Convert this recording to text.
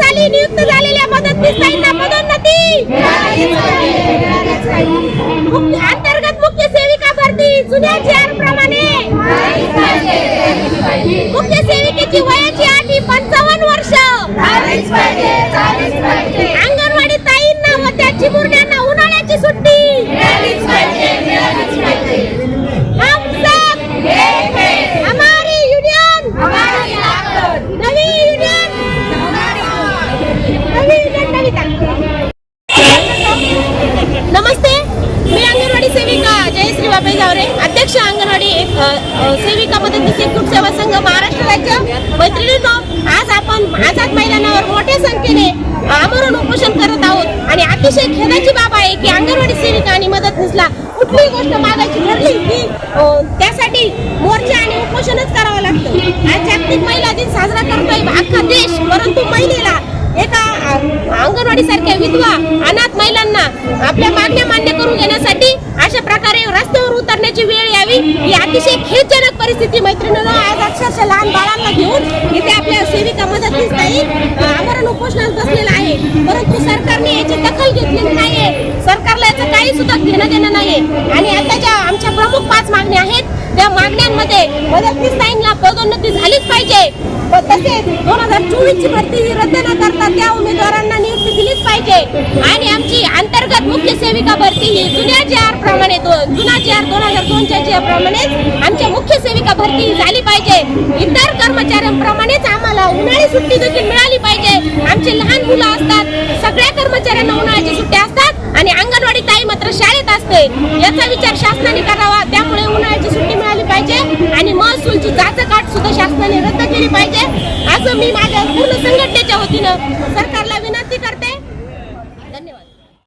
साली नियुक्त झालेल्या मदतनीसाईंना पदोन्नती. अंतर्गत मुख्य सेविका भरती जुन्या चार प्रमाणे. मुख्य सेविका सेविका मदतनीस एकूट सेवा संघ महाराष्ट्र राज्य मैत्रिणींनो आज आपण आझाद मैदानावर मोठ्या संख्येने आमरण उपोषण करत आहोत. आणि अतिशय खेदाची बाब आहे की अंगणवाडी सेविका आणि मदतनीसला कुठलीही गोष्ट मागायची ठरली की त्यासाठी मोर्चा आणि उपोषणच करावं लागतं. आज जागतिक महिला दिन साजरा करतोय अख्खा देश परंतु महिलेला एका अंगणवाडी सारख्या विधवा अनाथ महिलांना आपल्या मागण्या मान्य करून घेण्यासाठी अतिशय खेदजनक परिस्थिती मैत्रिणीनं आज अक्षरशः लहान बाळांना घेऊन इथे आपल्या सेविका मदतनीस ताई आमरण उपोषणात बसलेला आहे. परंतु सरकारने याची दखल घेतलेली नाहीये. सरकारला याचं काही सुद्धा घेणं देणं नाहीये. आणि आता ज्या आमच्या प्रमुख पाच मागण्या आहेत त्या मागण्यांमध्ये मदतनीस ताईंना पदोन्नती झालीच पाहिजे. व तसेच दोन हजार चोवीस ची भरती ही रद्द न करता त्या उमेदवारांना नियुक्ती दिलीच पाहिजे. आणि आमची अंतर्गत मुख्य सेविका भरती ही जुन्या जी आर प्रमाणे दो- जुना जी आर दोन हजार दोनच्या जी प्रमाणेच आमच्या मुख्य सेविका भरती झाली पाहिजे. इतर कर्मचाऱ्यांप्रमाणेच आम्हाला उन्हाळी सुट्टी देखील मिळाली पाहिजे. आमचे लहान मुलं असतात सगळ्या कर्मचाऱ्यांना उन्हाळ्याची सुट्टी असतात आणि अंगणवाडी ताई मात्र शाळेत असते. याचा विचार शासनाने करावा त्यामुळे उन्हाळ्याची सुट्टी मिळाली पाहिजे आणि महसूलची जाचकाट सुद्धा शासनाने रद्द केली पाहिजे. असं मी माझ्या पूर्ण संघटनेच्या वतीनं